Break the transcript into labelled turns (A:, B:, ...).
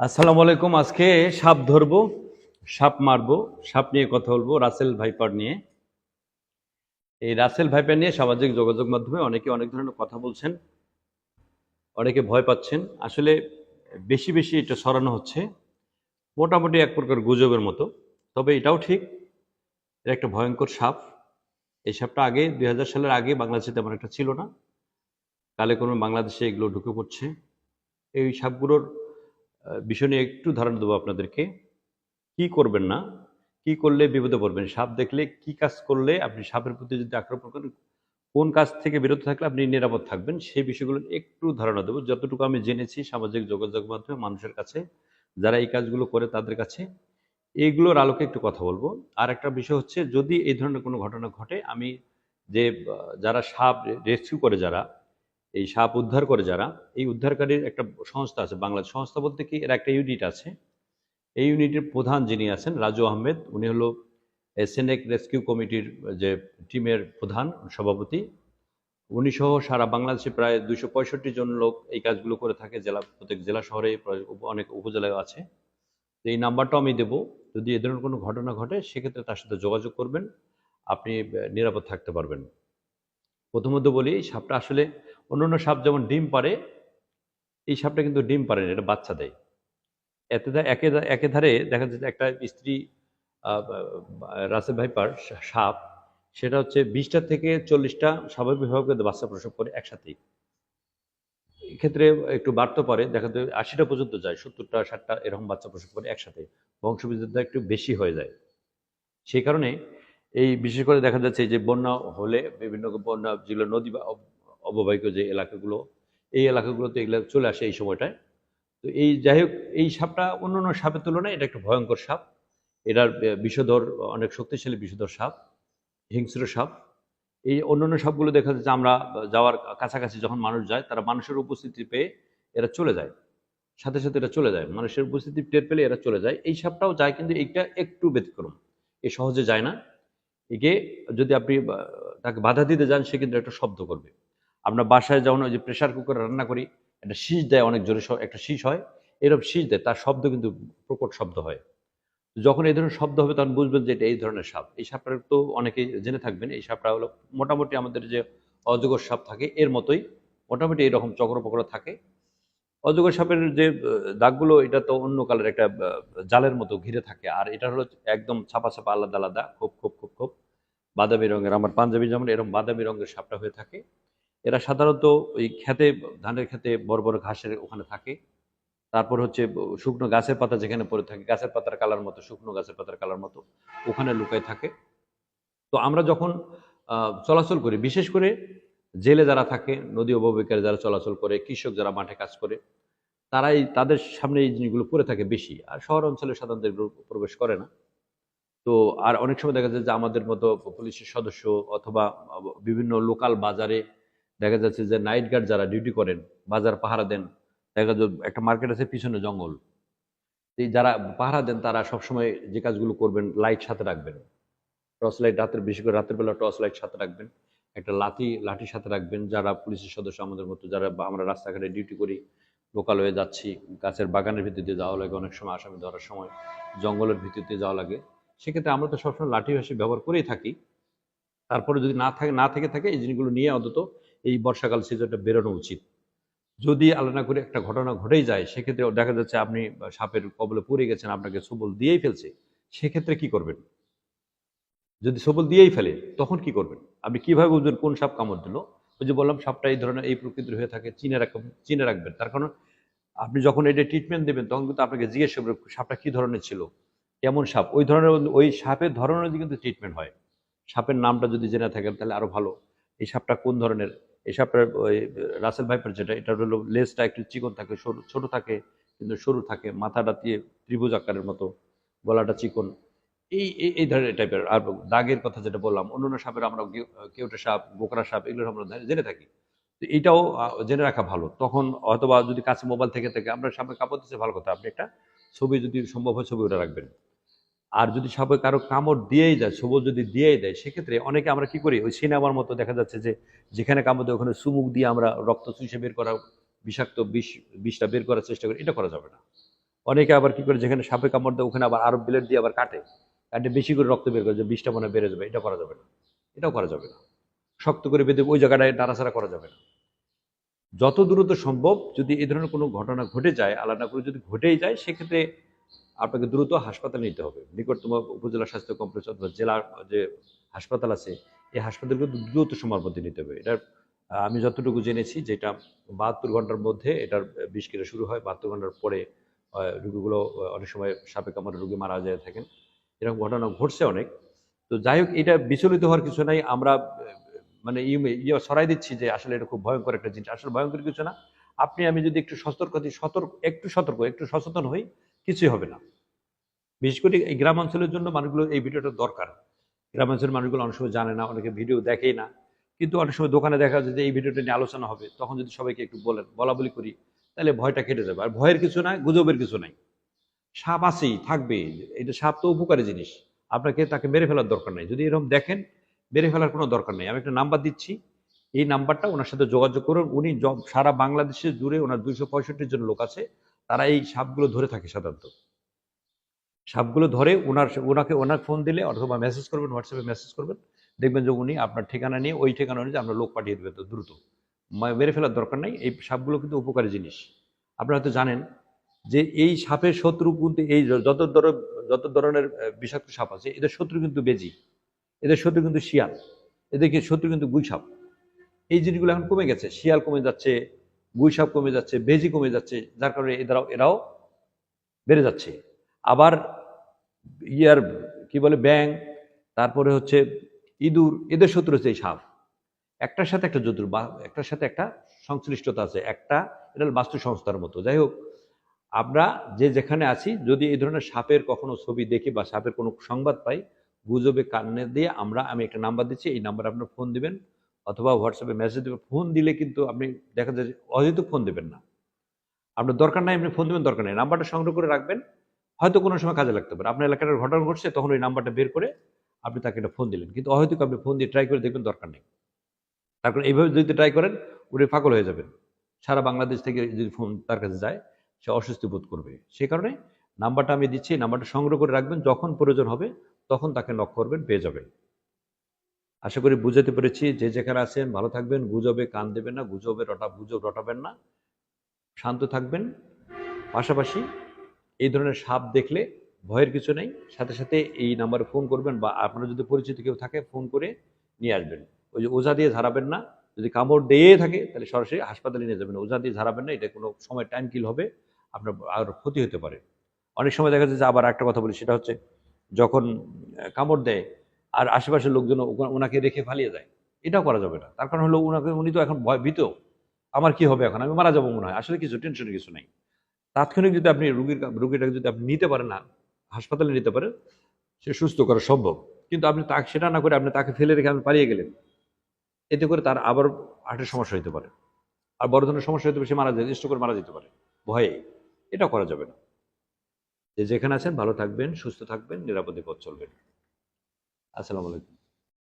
A: আসসালামু আলাইকুম। আজকে সাপ ধরবো, সাপ মারবো, সাপ নিয়ে কথা বলব রাসেল ভাইপার নিয়ে। এই রাসেল ভাইপার নিয়ে সামাজিক যোগাযোগ মাধ্যমে অনেকে অনেক ধরনের কথা বলছেন, অনেকে ভয় পাচ্ছেন। আসলে বেশি বেশি এটা সরানো হচ্ছে, মোটামুটি এক প্রকার গুজবের মতো। তবে এটাও ঠিক এটা একটা ভয়ঙ্কর সাপ। এই সাপটা আগে দুই হাজার সালের আগে বাংলাদেশে তেমন একটা ছিল না। কালে কোনো বাংলাদেশে এগুলো ঢুকে পড়ছে। এই সাপগুলোর বিষয় নিয়ে একটু ধারণা দেবো আপনাদেরকে। কি করবেন না, কি করলে বিপদে পড়বেন? সাপ দেখলে কি কাজ করলে আপনি সাপের প্রতি যদি আক্রমণ করেন, কোন কাজ থেকে বিরত থাকলে আপনি নিরাপদ থাকবেন? সেই বিষয়গুলো একটু ধারণা দেবো। যতটুকু আমি জেনেছি সামাজিক যোগাযোগ মাধ্যমে মানুষের কাছে, যারা এই কাজগুলো করে তাদের কাছে এইগুলোর আলোকে একটু কথা বলব। আর একটা বিষয় হচ্ছে, যদি এই ধরনের কোনো ঘটনা ঘটে, আমি যে যারা সাপ রেস্কিউ করে যারা এই সাপ উদ্ধার করে যারা, এই উদ্ধারকারীর একটা সংস্থা আছে, বাংলাদেশ সংস্থা বলতে কি, এর একটা ইউনিট আছে। এই ইউনিটের প্রধান যিনি আছেন, রাজু আহমেদ, উনি হলো সেনেক রেস্কিউ কমিটির যে টিমের প্রধান সভাপতি। উনি সহ সারা বাংলাদেশে প্রায় দুইশো পঁয়ষট্টি জন লোক এই কাজগুলো করে থাকে, জেলা, প্রত্যেক জেলা শহরে অনেক উপজেলায় আছে। তো এই নাম্বারটাও আমি দেবো। যদি এ ধরনের কোনো ঘটনা ঘটে, সেক্ষেত্রে তার সাথে যোগাযোগ করবেন। আপনি নিরাপদ থাকতে পারবেন। প্রথমত বলি সাপটা আসলে অন্যান্য সাপ যেমন ডিম পারে এই সাপটা কিন্তু ডিম পারে না, এটা বাচ্চা দেয়। এতে একে একে ধারে দেখা যাচ্ছে একটা স্ত্রী রাসেল ভাইপার সাপ, সেটা হচ্ছে বিশটা থেকে চল্লিশটা স্বাভাবিকভাবে বাচ্চা প্রসব করে একসাথেই। এক্ষেত্রে একটু বাড়তে পারে, দেখা যায় আশিটা পর্যন্ত যায়, সত্তরটা, ষাটটা এরকম বাচ্চা প্রসব করে একসাথে। বংশবিদ্যুৎটা একটু বেশি হয়ে যায়। সেই কারণে এই বিশেষ করে দেখা যাচ্ছে যে বন্যা হলে বিভিন্ন বন্যা, যেগুলো নদী অববাহিক যে এলাকাগুলো, এই এলাকাগুলোতে এগুলো চলে আসে এই সময়টায়। তো এই যাই হোক, এই সাপটা অন্য অন্য সাপের তুলনায় এটা একটা ভয়ঙ্কর সাপ। এটার বিষধর, অনেক শক্তিশালী বিষধর সাপ, হিংস্র সাপ। এই অন্যান্য সাপগুলো দেখা যাচ্ছে আমরা যাওয়ার কাছাকাছি যখন মানুষ যায়, তারা মানুষের উপস্থিতি পেয়ে এরা চলে যায়। সাথে সাথে এটা চলে যায়। মানুষের উপস্থিতি টের পেলে এরা চলে যায়। এই সাপটাও যায় কিন্তু এইটা একটু ব্যতিক্রম। এ সহজে যায় না। একে যদি আপনি তাকে বাধা দিতে যান, সে কিন্তু একটা শব্দ করবে। আমরা বাসায় যখন ওই যে প্রেশার কুকারে রান্না করি, একটা শীষ দেয়, অনেক জোরে একটা শীষ হয়। এরকম শীষ দেয়, তার শব্দ কিন্তু প্রকট শব্দ হয়। যখন এই ধরনের শব্দ হবে, তখন বুঝবেন যে এটা এই ধরনের সাপ। এই সাপটা তো অনেকেই জেনে থাকবেন, এই সাপটা হলো মোটামুটি আমাদের যে অজগর সাপ থাকে, এর মতোই মোটামুটি এরকম চক্রপকড় থাকে। অজগর সাপের যে দাগগুলো, এটা তো অন্য কালের একটা জালের মতো ঘিরে থাকে। আর এটা হলো একদম ছাপা ছাপা আলাদা আলাদা, খুব খুব খুব খুব বাদামি রঙের। আমার পাঞ্জাবি যেমন এরকম বাদামি রঙের সাপটা হয়ে থাকে। এরা সাধারণত ওই খেতে, ধানের খেতে বড় বড় ঘাসের ওখানে থাকে। তারপর হচ্ছে শুকনো গাছের পাতা যেখানে পড়ে থাকে, গাছের পাতার কালার মতো, শুকনো গাছের পাতার কালার মতো ওখানে লুকায় থাকে। তো আমরা যখন চলাচল করি, বিশেষ করে জেলে যারা থাকে, নদী অববাহিকায় যারা চলাচল করে, কৃষক যারা মাঠে কাজ করে, তারাই তাদের সামনে এই জিনিসগুলো পড়ে থাকে বেশি। আর শহর অঞ্চলে সাধারণত এগুলো প্রবেশ করে না। তো আর অনেক সময় দেখা যায় যে আমাদের মতো পুলিশের সদস্য অথবা বিভিন্ন লোকাল বাজারে দেখা যাচ্ছে যে নাইট গার্ড যারা ডিউটি করেন, বাজার পাহারা দেন, দেখা যায় একটা মার্কেট আছে পিছনে জঙ্গল। এই যারা পাহারা দেন, তারা সবসময় যে কাজগুলো করবেন লাইট সাথে রাখবেন। টর্চ লাইট রাতের, বেশি করে রাতের বেলা টর্চ লাইট সাথে রাখবেন। একটা লাঠি লাঠি সাথে রাখবেন। যারা পুলিশের সদস্য আমাদের মতো, যারা আমরা রাস্তাঘাটে ডিউটি করি লোকাল হয়ে যাচ্ছি, গাছের বাগানের দিয়ে যাওয়া লাগে, অনেক সময় আসামি ধরার সময় জঙ্গলের দিয়ে যাওয়া লাগে। সেক্ষেত্রে আমরা তো সবসময় লাঠি ভাসি ব্যবহার করেই থাকি। তারপরে যদি না থাকে, না থেকে থাকে, এই জিনিসগুলো নিয়ে অন্তত এই বর্ষাকাল সিজনটা বেরোনো উচিত। যদি আলাদা করে একটা ঘটনা ঘটেই যায়, সেক্ষেত্রে দেখা যাচ্ছে আপনি সাপের কবলে পড়ে গেছেন, আপনাকে সবল দিয়েই ফেলছে, সেক্ষেত্রে কি করবেন? যদি সবল দিয়েই ফেলে, তখন কি করবেন? আপনি কীভাবে বুঝবেন কোন সাপ কামড় দিল? ওই যে বললাম, সাপটা এই ধরনের এই প্রকৃতির হয়ে থাকে, চিনে রাখবেন চিনে রাখবেন। তার কারণ, আপনি যখন এটা ট্রিটমেন্ট দেবেন, তখন কিন্তু আপনাকে জিজ্ঞেস করবে, সাপটা কি ধরনের ছিল? কেমন সাপ? ওই ধরনের, ওই সাপের ধরনের কিন্তু ট্রিটমেন্ট হয়। সাপের নামটা যদি জেনে থাকেন, তাহলে আরও ভালো। এই সাপটা কোন ধরনের? এই সাপটার ওই, রাসেল ভাইপার যেটা, এটা হলো লেজটা একটু চিকন থাকে, সরু, ছোট থাকে, কিন্তু সরু থাকে, মাথাটা দিয়ে ত্রিভুজ আকারের মতো, গলাটা চিকন। এই, এই- ধরনের টাইপের। আর দাগের কথা যেটা বললাম, অন্যান্য সাপের আমরা কেউ- কেউটা সাপ, বোকরা সাপ, এগুলো আমরা জেনে থাকি। তো এইটাও জেনে রাখা ভালো। তখন অথবা যদি কাছে মোবাইল থেকে থাকে, আমরা সাপে কাপড় দিচ্ছে, ভালো কথা। আপনি একটা ছবি যদি সম্ভব হয়, ছবি ওটা রাখবেন। আর যদি সাপে কারও কামড় দিয়েই যায়, সবুজ যদি দিয়েই দেয়, সেক্ষেত্রে অনেকে আমরা কি করি? ওই সিনেমার মতো দেখা যাচ্ছে যে, যেখানে কামড় দেয়, ওখানে সুমুক দিয়ে আমরা রক্ত চুষে বের করা, বিষাক্ত বিষ, বিষটা বের করার চেষ্টা করি। এটা করা যাবে না। অনেকে আবার কি করে? যেখানে সাপে কামড় দেয়, ওখানে আবার আরও ব্লেড দিয়ে আবার কাটে। কাটে, বেশি করে রক্ত বের করে, যে বিষটা মনে বেড়ে যাবে। এটা করা যাবে না। এটাও করা যাবে না। শক্ত করে বেঁধে ওই জায়গাটায় নাড়াচাড়া করা যাবে না। যত দ্রুত সম্ভব যদি এই ধরনের কোনো ঘটনা ঘটে যায়, আলাদা করে যদি ঘটেই যায়, সেক্ষেত্রে আপনাকে দ্রুত হাসপাতালে নিতে হবে। নিকটতম উপজেলা স্বাস্থ্য কমপ্লেক্স অথবা জেলার যে হাসপাতাল আছে, এই হাসপাতালগুলো দ্রুত সময়ের মধ্যে নিতে হবে। এটার আমি যতটুকু জেনেছি যেটা বাহাত্তর ঘণ্টার মধ্যে এটার বিষ কেটে শুরু হয়। বাহাত্তর ঘণ্টার পরে রোগীগুলো অনেক সময় সাপে কামড়ে রোগী মারা যায় থাকেন। এরকম ঘটনা ঘটছে অনেক। তো যাই হোক, এটা বিচলিত হওয়ার কিছু নাই। আমরা মানে ইয়ে- ছড়াই দিচ্ছি যে আসলে এটা খুব ভয়ঙ্কর একটা জিনিস। আসলে ভয়ঙ্কর কিছু না। আপনি, আমি যদি একটু সতর্ক সতর্ক, একটু সতর্ক, একটু সচেতন হই। কিছুই হবে না। বিশেষ করে এই গ্রাম অঞ্চলের জন্য মানুষগুলো এই ভিডিওটা দরকার। গ্রাম অঞ্চলের মানুষগুলো অনেক সময় জানে না, অনেকে ভিডিও দেখেই না। কিন্তু অনেক সময় দোকানে দেখা যায় যে এই ভিডিওটা নিয়ে আলোচনা হবে, তখন যদি সবাইকে একটু বলেন, বলা বলি করি, তাহলে ভয়টা কেটে যাবে। আর ভয়ের কিছু নাই, গুজবের কিছু নাই। সাপ আছেই থাকবে এটা সাপ তো উপকারী জিনিস। আপনাকে, তাকে মেরে ফেলার দরকার নেই। যদি এরকম দেখেন, মেরে ফেলার কোনো দরকার নেই। আমি একটা নাম্বার দিচ্ছি। এই নাম্বারটা ওনার সাথে যোগাযোগ করুন। উনি সারা বাংলাদেশে জুড়ে ওনার দুইশো পঁয়ষট্টি জন লোক আছে। তারা এই সাপগুলো ধরে থাকে সাধারণত। সাপগুলো ধরে ওনার ওনাকে, ওনার ফোন দিলে অথবা মেসেজ করবেন হোয়াটসঅ্যাপে মেসেজ করবেন, দেখবেন যে উনি আপনার ঠিকানা নিয়ে ওই ঠিকানা অনুযায়ী আমরা লোক পাঠিয়ে দেবেন দ্রুত। মেরে ফেলার দরকার নাই, এই সাপগুলো কিন্তু উপকারী জিনিস। আপনারা হয়তো জানেন যে এই সাপের শত্রু কিন্তু এই যত ধর, যত ধরনের বিষাক্ত সাপ আছে, এদের শত্রু কিন্তু বেজি। এদের শত্রু কিন্তু শিয়াল। এদেরকে শত্রু কিন্তু গুই সাপ। এই জিনিসগুলো এখন কমে গেছে, শিয়াল কমে যাচ্ছে গুই সাপ কমে যাচ্ছে, বেজি কমে যাচ্ছে, যার কারণে এরাও এরাও বেড়ে যাচ্ছে। আবার ইয়ার কি বলে ব্যাং তারপরে হচ্ছে ইঁদুর, এদের শত্রু হচ্ছে এই সাপ। একটার সাথে একটা বা একটার সাথে একটা সংশ্লিষ্টতা আছে, একটা এটা বাস্তু সংস্থার মতো। যাই হোক, আমরা যে যেখানে আছি, যদি এই ধরনের সাপের কখনো ছবি দেখি বা সাপের কোনো সংবাদ পাই, গুজবে কানে দিয়ে আমরা, আমি একটা নাম্বার দিচ্ছি, এই নাম্বারে আপনার ফোন দিবেন। অথবা হোয়াটসঅ্যাপে মেসেজ দেবেন ফোন দিলে কিন্তু আপনি দেখা যায় যে অহেতু ফোন দেবেন না। আপনার দরকার নাই, আপনি ফোন দেবেন, দরকার নেই। নাম্বারটা সংগ্রহ করে রাখবেন, হয়তো কোনো সময় কাজে লাগতে পারে। আপনার এলাকার ঘটনা ঘটছে, তখন ওই নাম্বারটা বের করে আপনি তাকে একটা ফোন দিলেন। কিন্তু অহেতুক আপনি ফোন দিয়ে ট্রাই করে দেখবেন দরকার নেই। তারপর এইভাবে যদি ট্রাই করেন, উনি পাগল হয়ে যাবেন। সারা বাংলাদেশ থেকে যদি ফোন তার কাছে যায়, সে অস্বস্তি বোধ করবে। সে কারণে নাম্বারটা আমি দিচ্ছি নাম্বারটা সংগ্রহ করে রাখবেন। যখন প্রয়োজন হবে, তখন তাকে নক করবেন, পেয়ে যাবেন। আশা করি বুঝাতে পেরেছি। যে যেখানে আছেন, ভালো থাকবেন, গুজবে কান দেবেন না, গুজবে রটা গুজব রটাবেন না। শান্ত থাকবেন। পাশাপাশি এই ধরনের সাপ দেখলে ভয়ের কিছু নেই। সাথে সাথে এই নাম্বারে ফোন করবেন বা আপনার যদি পরিচিত কেউ থাকে, ফোন করে নিয়ে আসবেন। ওই যে ওঝা দিয়ে ঝাড়াবেন না। যদি কামড় দিয়ে থাকে, তাহলে সরাসরি হাসপাতালে নিয়ে যাবেন। ওঝা দিয়ে ঝাড়াবেন না, এটা কোনো সময় টাইম কিল হবে, আপনার আর ক্ষতি হতে পারে। অনেক সময় দেখা যায় যে আবার একটা কথা বলি, সেটা হচ্ছে যখন কামড় দেয় আর আশেপাশের লোকজন ওনাকে রেখে ফালিয়ে যায়। এটাও করা যাবে না। তার কারণ হলো ওনাকে উনি তো এখন ভয় ভীত। আমার কি হবে এখন? আমি মারা যাব মনে হয়। আসলে কিছু টেনশনের কিছু নেই। তাৎক্ষণিক যদি আপনি রুগীর রুগীটাকে যদি আপনি নিতে পারেন না, হাসপাতালে নিতে পারেন, সে সুস্থ করা সম্ভব। কিন্তু আপনি তাকে, সেটা না করে আপনি তাকে ফেলে রেখে আপনি পালিয়ে গেলেন, এতে করে তার আবার হার্টের সমস্যা হতে পারে। আর বড় ধরনের সমস্যা হতে পারে, সে মারা যায় স্ট্রোক করে মারা যেতে পারে। ভয়ে। এটা করা যাবে না। যে যেখানে আছেন, ভালো থাকবেন, সুস্থ থাকবেন, নিরাপদে পথ চলবেন। আসসালামু আলাইকুম।